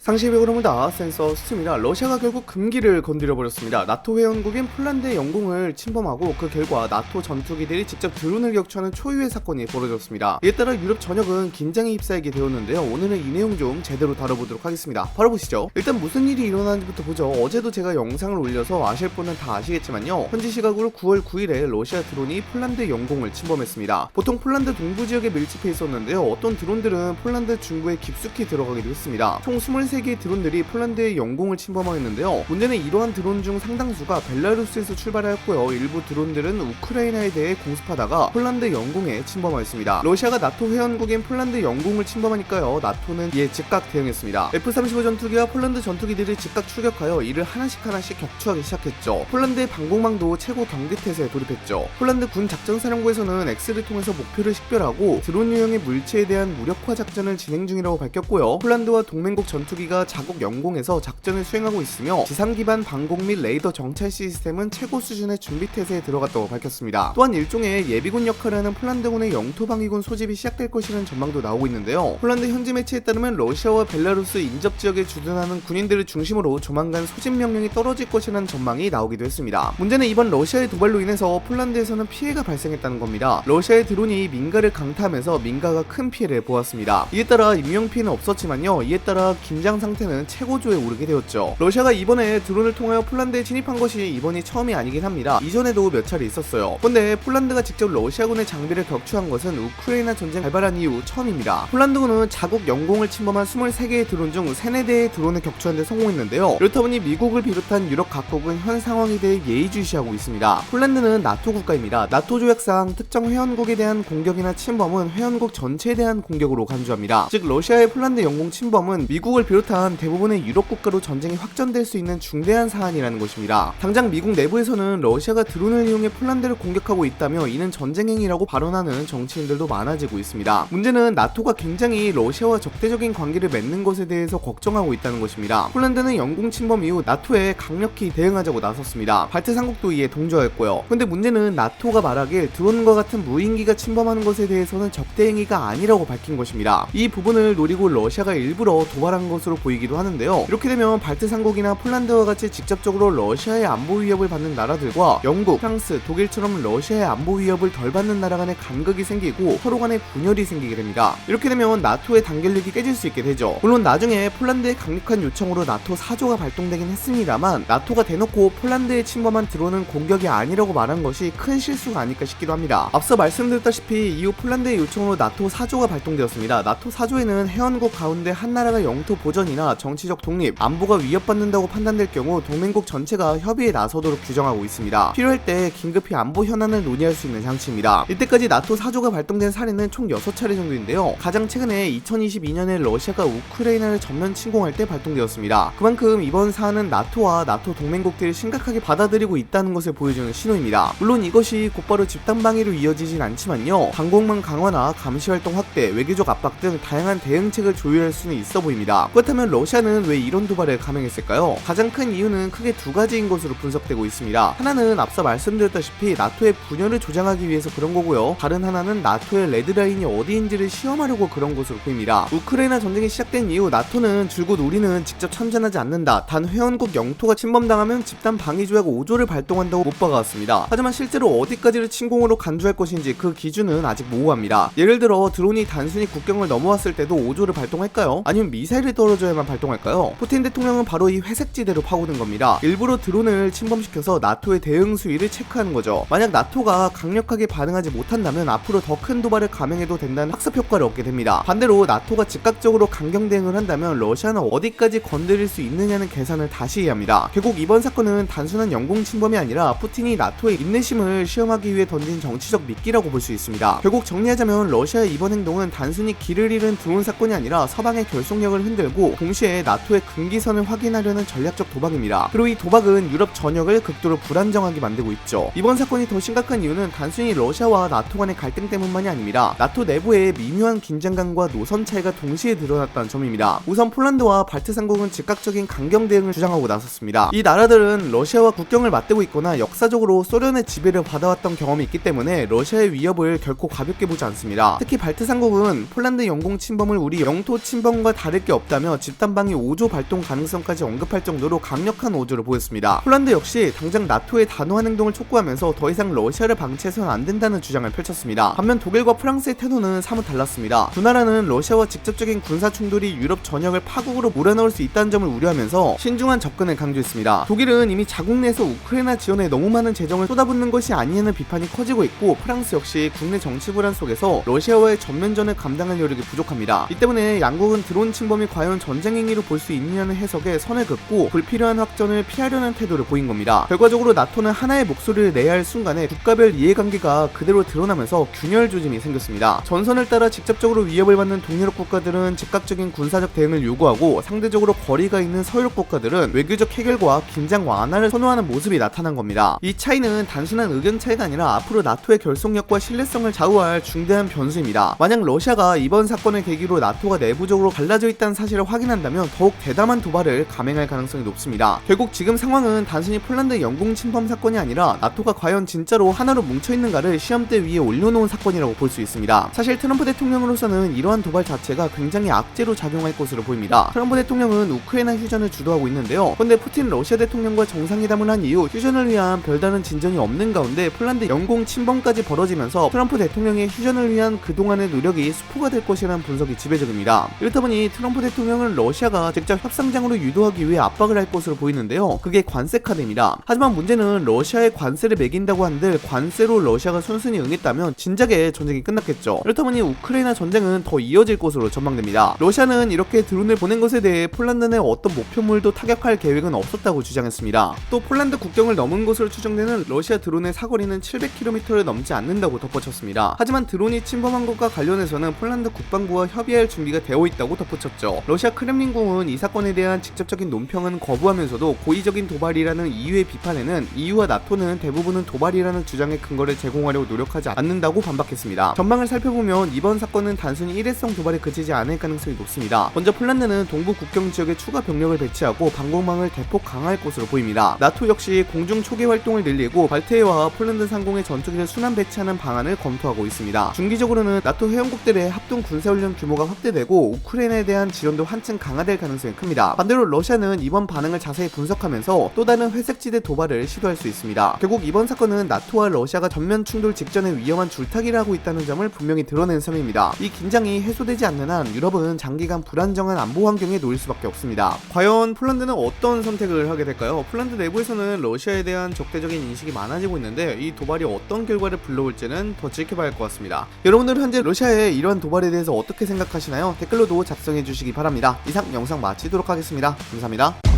상시의 흐름을 다 센서 스팀이라 러시아가 결국 금기를 건드려 버렸습니다. 나토 회원국인 폴란드의 영공을 침범하고 그 결과 나토 전투기들이 직접 드론을 격추하는 초유의 사건이 벌어졌습니다. 이에 따라 유럽 전역은 긴장에 휩싸이게 되었는데요. 오늘은 이 내용 좀 제대로 다뤄보도록 하겠습니다. 바로 보시죠. 일단 무슨 일이 일어나는지부터 보죠. 어제도 제가 영상을 올려서 아실 분은 다 아시겠지만요. 현지 시각으로 9월 9일에 러시아 드론이 폴란드 영공을 침범했습니다. 보통 폴란드 동부 지역에 밀집해 있었는데요. 어떤 드론들은 폴란드 중부에 깊숙이 들어가기도 했습니다. 총 23 개의 드론들이 폴란드의 영공을 침범하였는데요. 문제는 이러한 드론 중 상당수가 벨라루스에서 출발하였고요. 일부 드론들은 우크라이나에 대해 공습하다가 폴란드 영공에 침범하였습니다. 러시아가 나토 회원국인 폴란드 영공을 침범하니까요. 나토는 이에 즉각 대응했습니다. F-35 전투기와 폴란드 전투기들이 즉각 출격하여 이를 하나씩 하나씩 격추하기 시작했죠. 폴란드의 방공망도 최고 경계태세에 돌입했죠. 폴란드 군 작전사령부에서는 X를 통해서 목표를 식별하고 드론 유형의 물체에 대한 무력화 작전을 진행 중이라고 밝혔고요. 폴란드와 동맹국 전투기 가 자국 영공에서 작전을 수행하고 있으며 지상 기반 방공 및 레이더 정찰 시스템은 최고 수준의 준비 태세에 들어갔다고 밝혔습니다. 또한 일종의 예비군 역할을 하는 폴란드군의 영토 방위군 소집이 시작될 것이라는 전망도 나오고 있는데요. 폴란드 현지 매체에 따르면 러시아와 벨라루스 인접 지역에 주둔하는 군인들을 중심으로 조만간 소집 명령이 떨어질 것이라는 전망이 나오기도 했습니다. 문제는 이번 러시아의 도발로 인해서 폴란드에서는 피해가 발생했다는 겁니다. 러시아의 드론이 민가를 강타하면서 민가가 큰 피해를 보았습니다. 이에 따라 인명 피해는 없었지만요. 이에 따라 긴장 상태는 최고조에 오르게 되었죠. 러시아가 이번에 드론을 통하여 폴란드에 진입한 것이 이번이 처음이 아니긴 합니다. 이전에도 몇 차례 있었어요. 근데 폴란드가 직접 러시아군의 장비를 격추한 것은 우크라이나 전쟁 발발한 이후 처음입니다. 폴란드군은 자국 영공을 침범한 23개의 드론 중 3, 4대의 드론을 격추하는 데 성공했는데요. 그렇다 보니 미국을 비롯한 유럽 각국은 현 상황에 대해 예의주시하고 있습니다. 폴란드는 나토 국가입니다. 나토 조약상 특정 회원국에 대한 공격이나 침범은 회원국 전체에 대한 공격으로 간주합니다. 즉 러시아의 폴란드 영공 침범은 미국을 비롯 한 대부분의 유럽 국가로 전쟁이 확전될 수 있는 중대한 사안이라는 것입니다. 당장 미국 내부에서는 러시아가 드론을 이용해 폴란드를 공격하고 있다며 이는 전쟁 행위라고 발언하는 정치인들도 많아지고 있습니다. 문제는 나토가 굉장히 러시아와 적대적인 관계를 맺는 것에 대해서 걱정하고 있다는 것입니다. 폴란드는 영공 침범 이후 나토에 강력히 대응하자고 나섰습니다. 발트 삼국도 이에 동조하였고요. 근데 문제는 나토가 말하길 드론과 같은 무인기가 침범하는 것에 대해서는 적대 행위가 아니라고 밝힌 것입니다. 이 부분을 노리고 러시아가 일부러 도발한 것으로 보이기도 하는데요. 이렇게 되면 발트 삼국이나 폴란드와 같이 직접적으로 러시아의 안보 위협을 받는 나라들과 영국, 프랑스, 독일처럼 러시아의 안보 위협을 덜 받는 나라 간의 간극이 생기고 서로 간의 분열이 생기게 됩니다. 이렇게 되면 나토의 단결력이 깨질 수 있게 되죠. 물론 나중에 폴란드의 강력한 요청으로 나토 4조가 발동되긴 했습니다만 나토가 대놓고 폴란드에 침범한 드론은 공격이 아니라고 말한 것이 큰 실수가 아닐까 싶기도 합니다. 앞서 말씀드렸다시피 이후 폴란드의 요청으로 나토 4조가 발동되었습니다. 나토 4조에는 회원국 가운데 한 나라가 영토 보전 이나 정치적 독립, 안보가 위협받는다고 판단될 경우 동맹국 전체가 협의에 나서도록 규정하고 있습니다. 필요할 때 긴급히 안보 현안을 논의할 수 있는 장치입니다. 이때까지 나토 4조가 발동된 사례는 총 6차례 정도인데요. 가장 최근에 2022년에 러시아가 우크라이나를 전면 침공할 때 발동되었습니다. 그만큼 이번 사안은 나토와 나토 동맹국들이 심각하게 받아들이고 있다는 것을 보여주는 신호입니다. 물론 이것이 곧바로 집단 방위로 이어지진 않지만요. 방공망 강화나 감시 활동 확대, 외교적 압박 등 다양한 대응책을 조율할 수는 있어 보입니다. 그렇다면 러시아는 왜 이런 도발을 감행했을까요? 가장 큰 이유는 크게 두 가지인 것으로 분석되고 있습니다. 하나는 앞서 말씀드렸다시피 나토의 분열을 조장하기 위해서 그런 거고요. 다른 하나는 나토의 레드라인이 어디인지를 시험하려고 그런 것으로 보입니다. 우크라이나 전쟁이 시작된 이후 나토는 줄곧 우리는 직접 참전하지 않는다. 단 회원국 영토가 침범당하면 집단 방위 조약 5조를 발동한다고 못 박아왔습니다. 하지만 실제로 어디까지를 침공으로 간주할 것인지 그 기준은 아직 모호합니다. 예를 들어 드론이 단순히 국경을 넘어왔을 때도 5조를 발동할까요? 아니면 미사일이 떨어져야만 발동할까요? 푸틴 대통령은 바로 이 회색 지대로 파고든 겁니다. 일부러 드론을 침범시켜서 나토의 대응 수위를 체크하는 거죠. 만약 나토가 강력하게 반응하지 못한다면 앞으로 더 큰 도발을 감행해도 된다는 학습 효과를 얻게 됩니다. 반대로 나토가 즉각적으로 강경 대응을 한다면 러시아는 어디까지 건드릴 수 있느냐는 계산을 다시 해야 합니다. 결국 이번 사건은 단순한 영공 침범이 아니라 푸틴이 나토의 인내심을 시험하기 위해 던진 정치적 미끼라고 볼 수 있습니다. 결국 정리하자면 러시아의 이번 행동은 단순히 길을 잃은 드론 사건이 아니라 서방의 결속력을 흔들고 동시에 나토의 금기선을 확인하려는 전략적 도박입니다. 그리고 이 도박은 유럽 전역을 극도로 불안정하게 만들고 있죠. 이번 사건이 더 심각한 이유는 단순히 러시아와 나토 간의 갈등 때문만이 아닙니다. 나토 내부의 미묘한 긴장감과 노선 차이가 동시에 드러났다는 점입니다. 우선 폴란드와 발트 삼국은 즉각적인 강경 대응을 주장하고 나섰습니다. 이 나라들은 러시아와 국경을 맞대고 있거나 역사적으로 소련의 지배를 받아왔던 경험이 있기 때문에 러시아의 위협을 결코 가볍게 보지 않습니다. 특히 발트 삼국은 폴란드 영공 침범을 우리 영토 침범과 다를 게 없다며 하며 집단방위 5조 발동 가능성까지 언급할 정도로 강력한 오조를 보였습니다. 폴란드 역시 당장 나토의 단호한 행동을 촉구하면서 더 이상 러시아를 방치해서는 안 된다는 주장을 펼쳤습니다. 반면 독일과 프랑스의 태도는 사뭇 달랐습니다. 두 나라는 러시아와 직접적인 군사 충돌이 유럽 전역을 파국으로 몰아넣을 수 있다는 점을 우려하면서 신중한 접근을 강조했습니다. 독일은 이미 자국 내에서 우크라이나 지원에 너무 많은 재정을 쏟아붓는 것이 아니냐는 비판이 커지고 있고 프랑스 역시 국내 정치 불안 속에서 러시아와의 전면전을 감당할 여력이 부족합니다. 이 때문에 양국은 드론 침범이 과연 전쟁 행위로 볼 수 있느냐는 해석에 선을 긋고 불필요한 확전을 피하려는 태도를 보인 겁니다. 결과적으로 나토는 하나의 목소리를 내야 할 순간에 국가별 이해관계가 그대로 드러나면서 균열 조짐이 생겼습니다. 전선을 따라 직접적으로 위협을 받는 동유럽 국가들은 즉각적인 군사적 대응을 요구하고 상대적으로 거리가 있는 서유럽 국가들은 외교적 해결과 긴장 완화를 선호하는 모습이 나타난 겁니다. 이 차이는 단순한 의견 차이가 아니라 앞으로 나토의 결속력과 신뢰성을 좌우할 중대한 변수입니다. 만약 러시아가 이번 사건을 계기로 나토가 내부적으로 갈라져 있다는 사실을 확인한다면 더욱 대담한 도발을 감행할 가능성이 높습니다. 결국 지금 상황은 단순히 폴란드 영공 침범 사건이 아니라 나토가 과연 진짜로 하나로 뭉쳐 있는가를 시험대 위에 올려놓은 사건이라고 볼 수 있습니다. 사실 트럼프 대통령으로서는 이러한 도발 자체가 굉장히 악재로 작용할 것으로 보입니다. 트럼프 대통령은 우크라이나 휴전을 주도하고 있는데요. 그런데 푸틴 러시아 대통령과 정상회담을 한 이후 휴전을 위한 별다른 진전이 없는 가운데 폴란드 영공 침범까지 벌어지면서 트럼프 대통령의 휴전을 위한 그동안의 노력이 수포가 될 것이라는 분석이 지배적입니다. 이렇다 보니 트럼프 대통령 은 러시아가 직접 협상장으로 유도하기 위해 압박을 할 것으로 보이는데요. 그게 관세 카드입니다. 하지만 문제는 러시아에 관세를 매긴다고 한들 관세로 러시아가 순순히 응했다면 진작에 전쟁이 끝났겠죠. 이렇다 보니 우크라이나 전쟁은 더 이어질 것으로 전망됩니다. 러시아는 이렇게 드론을 보낸 것에 대해 폴란드 내 어떤 목표물도 타격할 계획은 없었다고 주장했습니다. 또 폴란드 국경을 넘은 것으로 추정되는 러시아 드론의 사거리는 700km를 넘지 않는다고 덧붙였습니다. 하지만 드론이 침범한 것과 관련해서는 폴란드 국방부와 협의할 준비가 되어 있다고 덧붙였죠. 러시아 크렘린궁은 이 사건에 대한 직접적인 논평은 거부하면서도 고의적인 도발이라는 EU의 비판에는 EU와 나토는 대부분은 도발이라는 주장의 근거를 제공하려고 노력하지 않는다고 반박했습니다. 전망을 살펴보면 이번 사건은 단순히 일회성 도발에 그치지 않을 가능성이 높습니다. 먼저 폴란드는 동부 국경 지역에 추가 병력을 배치하고 방공망을 대폭 강화할 것으로 보입니다. 나토 역시 공중 초계 활동을 늘리고 발트해와 폴란드 상공에 전투기를 순환 배치하는 방안을 검토하고 있습니다. 중기적으로는 나토 회원국들의 합동 군사훈련 규모가 확대되고 우크라이나에 대한 지원도 한층 강화될 가능성이 큽니다. 반대로 러시아는 이번 반응을 자세히 분석하면서 또 다른 회색지대 도발을 시도할 수 있습니다. 결국 이번 사건은 나토와 러시아가 전면 충돌 직전에 위험한 줄타기를 하고 있다는 점을 분명히 드러낸 셈입니다. 이 긴장이 해소되지 않는 한 유럽은 장기간 불안정한 안보 환경에 놓일 수밖에 없습니다. 과연 폴란드는 어떤 선택을 하게 될까요? 폴란드 내부에서는 러시아에 대한 적대적인 인식이 많아지고 있는데 이 도발이 어떤 결과를 불러올지는 더 지켜봐야 할 것 같습니다. 여러분들은 현재 러시아의 이러한 도발에 대해서 어떻게 생각하시나요? 댓글로도 작성해 주시기 바랍 이상 영상 마치도록 하겠습니다. 감사합니다.